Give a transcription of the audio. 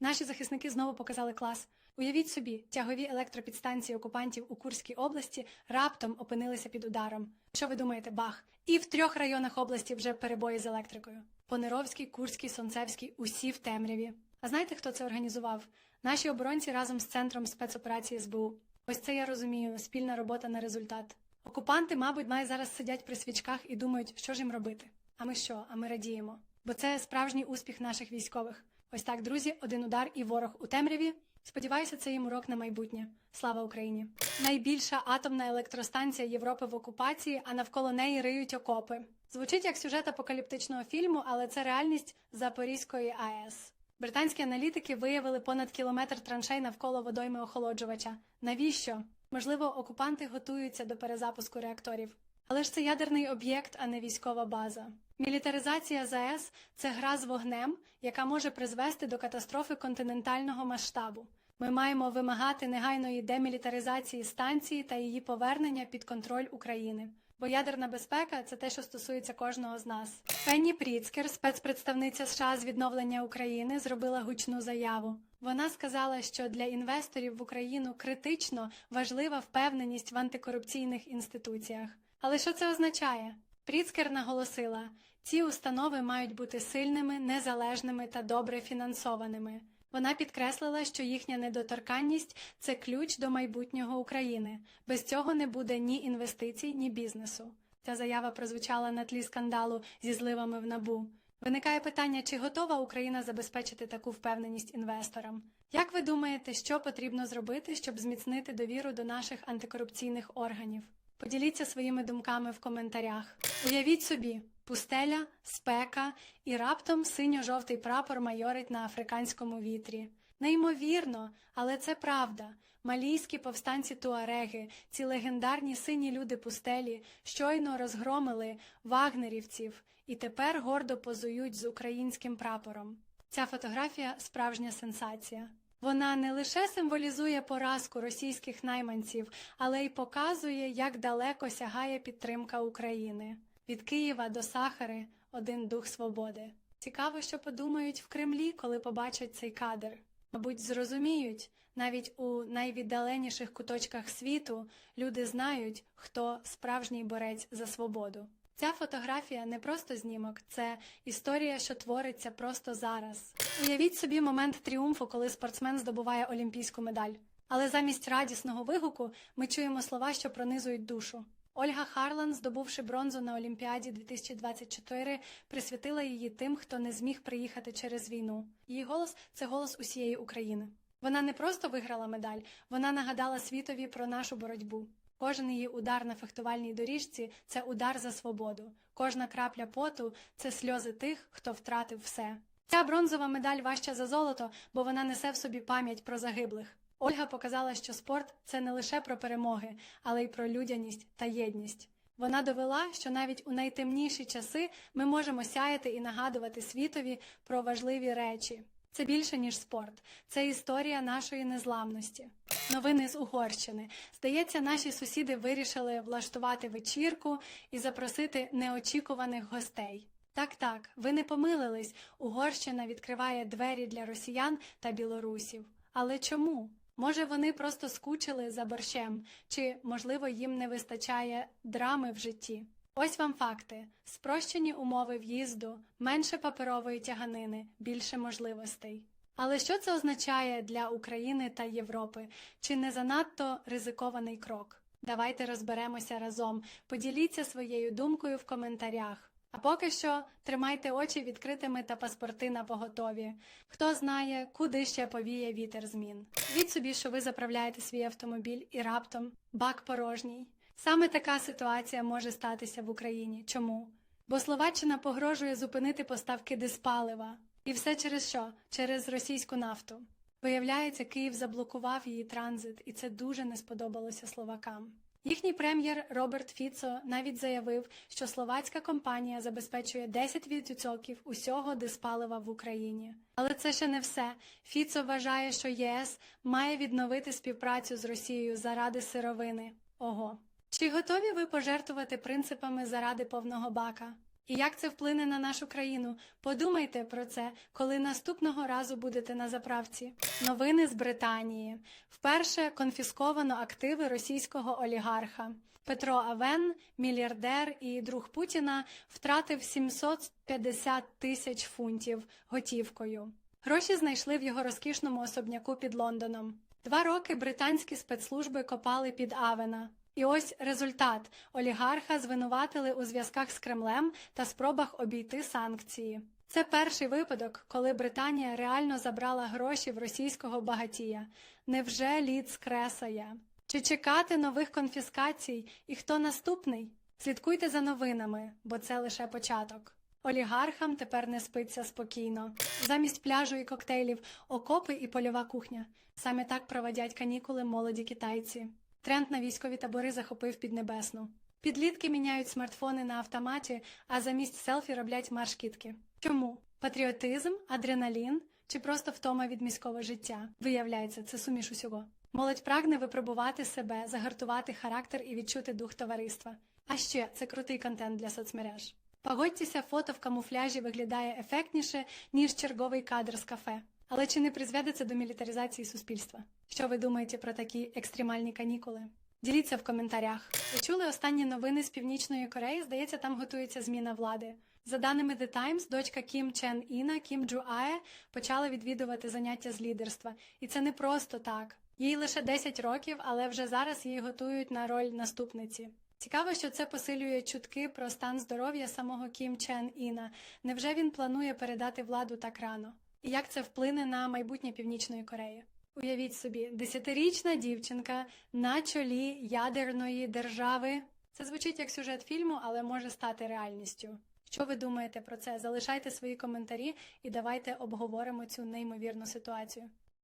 Наші захисники знову показали клас. Уявіть собі, тягові електропідстанції окупантів у Курській області раптом опинилися під ударом. Що ви думаєте, бах? І в трьох районах області вже перебої з електрикою: Понеровський, Курський, Сонцевський, усі в темряві. А знаєте, хто це організував? Наші оборонці разом з центром спецоперації СБУ. Ось це я розумію. Спільна робота на результат. Окупанти, мабуть, має зараз сидять при свічках і думають, що ж їм робити. А ми що? А ми радіємо. Бо це справжній успіх наших військових. Ось так, друзі, один удар і ворог у темряві. Сподіваюся, це їм урок на майбутнє. Слава Україні! Найбільша атомна електростанція Європи в окупації, а навколо неї риють окопи. Звучить як сюжет апокаліптичного фільму, але це реальність Запорізької АЕС. Британські аналітики виявили понад кілометр траншей навколо водойми охолоджувача. Навіщо? Можливо, окупанти готуються до перезапуску реакторів. Але ж це ядерний об'єкт, а не військова база. Мілітаризація ЗАЕС це гра з вогнем, яка може призвести до катастрофи континентального масштабу. Ми маємо вимагати негайної демілітаризації станції та її повернення під контроль України. Бо ядерна безпека це те, що стосується кожного з нас. Пенні Пріцкер, спецпредставниця США з відновлення України, зробила гучну заяву. Вона сказала, що для інвесторів в Україну критично важлива впевненість в антикорупційних інституціях. Але що це означає? Пріцкер наголосила, ці установи мають бути сильними, незалежними та добре фінансованими. Вона підкреслила, що їхня недоторканність це ключ до майбутнього України. Без цього не буде ні інвестицій, ні бізнесу. Ця заява прозвучала на тлі скандалу зі зливами в набу. Виникає питання, чи готова Україна забезпечити таку впевненість інвесторам? Як ви думаєте, що потрібно зробити, щоб зміцнити довіру до наших антикорупційних органів? Поділіться своїми думками в коментарях. Уявіть собі, пустеля, спека і раптом синьо-жовтий прапор майорить на африканському вітрі. Неймовірно, але це правда. Малійські повстанці Туареги, ці легендарні сині люди пустелі, щойно розгромили вагнерівців і тепер гордо позують з українським прапором. Ця фотографія справжня сенсація. Вона не лише символізує поразку російських найманців, але й показує, як далеко сягає підтримка України. Від Києва до Сахари один дух свободи. Цікаво, що подумають в Кремлі, коли побачать цей кадр. Мабуть, зрозуміють, навіть у найвіддаленіших куточках світу люди знають, хто справжній борець за свободу. Ця фотографія не просто знімок, це історія, що твориться просто зараз. Уявіть собі момент тріумфу, коли спортсмен здобуває олімпійську медаль. Але замість радісного вигуку ми чуємо слова, що пронизують душу. Ольга Харлан, здобувши бронзу на Олімпіаді 2024, присвятила її тим, хто не зміг приїхати через війну. Її голос це голос усієї України. Вона не просто виграла медаль, вона нагадала світові про нашу боротьбу. Кожен її удар на фехтувальній доріжці це удар за свободу. Кожна крапля поту це сльози тих, хто втратив все. Ця бронзова медаль важча за золото, бо вона несе в собі пам'ять про загиблих. Ольга показала, що спорт це не лише про перемоги, але й про людяність та єдність. Вона довела, що навіть у найтемніші часи ми можемо сяяти і нагадувати світові про важливі речі. Це більше ніж спорт, це історія нашої незламності. Новини з Угорщини. Здається, наші сусіди вирішили влаштувати вечірку і запросити неочікуваних гостей. Так, так, ви не помилились. Угорщина відкриває двері для росіян та білорусів. Але чому? Може, вони просто скучили за борщем, чи, можливо, їм не вистачає драми в житті. Ось вам факти: спрощені умови в'їзду, менше паперової тяганини, більше можливостей. Але що це означає для України та Європи? Чи не занадто ризикований крок? Давайте розберемося разом. Поділіться своєю думкою в коментарях. А поки що тримайте очі відкритими та паспорти на поготові. Хто знає, куди ще повіє вітер змін. Від собі, що ви заправляєте свій автомобіль і раптом бак порожній. Саме така ситуація може статися в Україні. Чому? Бо Словаччина погрожує зупинити поставки диспалива. І все через що? Через російську нафту. Виявляється, Київ заблокував її транзит, і це дуже не сподобалося словакам. Їхній прем'єр Роберт Фіцо навіть заявив, що словацька компанія забезпечує 10% усього диспалива в Україні. Але це ще не все. Фіцо вважає, що ЄС має відновити співпрацю з Росією заради сировини. Ого. Чи готові ви пожертвувати принципами заради повного бака? І як це вплине на нашу країну? Подумайте про це, коли наступного разу будете на заправці. Новини з Британії. Вперше конфісковано активи російського олігарха. Петро Авен, мільярдер і друг Путіна, втратив 750 тисяч фунтів готівкою. Гроші знайшли в його розкішному особняку під Лондоном. Два роки британські спецслужби копали під Авена. І ось результат: олігарха звинуватили у зв'язках з Кремлем та спробах обійти санкції. Це перший випадок, коли Британія реально забрала гроші в російського багатія. Невже лід скресає? Чи чекати нових конфіскацій? І хто наступний? Слідкуйте за новинами, бо це лише початок. Олігархам тепер не спиться спокійно. Замість пляжу і коктейлів окопи і польова кухня. Саме так проводять канікули молоді китайці. Тренд на військові табори захопив Піднебесну. Підлітки міняють смартфони на автоматі, а замість селфі роблять марш-кітки. Чому? Патріотизм, адреналін чи просто втома від міського життя? Виявляється, це суміш усього. Молодь прагне випробувати себе, загартувати характер і відчути дух товариства. А ще це крутий контент для соцмереж. Погодьтеся, фото в камуфляжі виглядає ефектніше, ніж черговий кадр з кафе. Але чи не призведе це до мілітаризації суспільства? Що ви думаєте про такі екстремальні канікули? Діліться в коментарях. Ви чули останні новини з Північної Кореї? Здається, там готується зміна влади. За даними The Times, дочка Кім Чен Іна, Кім Джу Ае, почала відвідувати заняття з лідерства. І це не просто так. Їй лише 10 років, але вже зараз її готують на роль наступниці. Цікаво, що це посилює чутки про стан здоров'я самого Кім Чен Іна. Невже він планує передати владу так рано? І як це вплине на майбутнє Північної Кореї? Уявіть собі, десятирічна дівчинка на чолі ядерної держави. Це звучить як сюжет фільму, але може стати реальністю. Що ви думаєте про це? Залишайте свої коментарі і давайте обговоримо цю неймовірну ситуацію.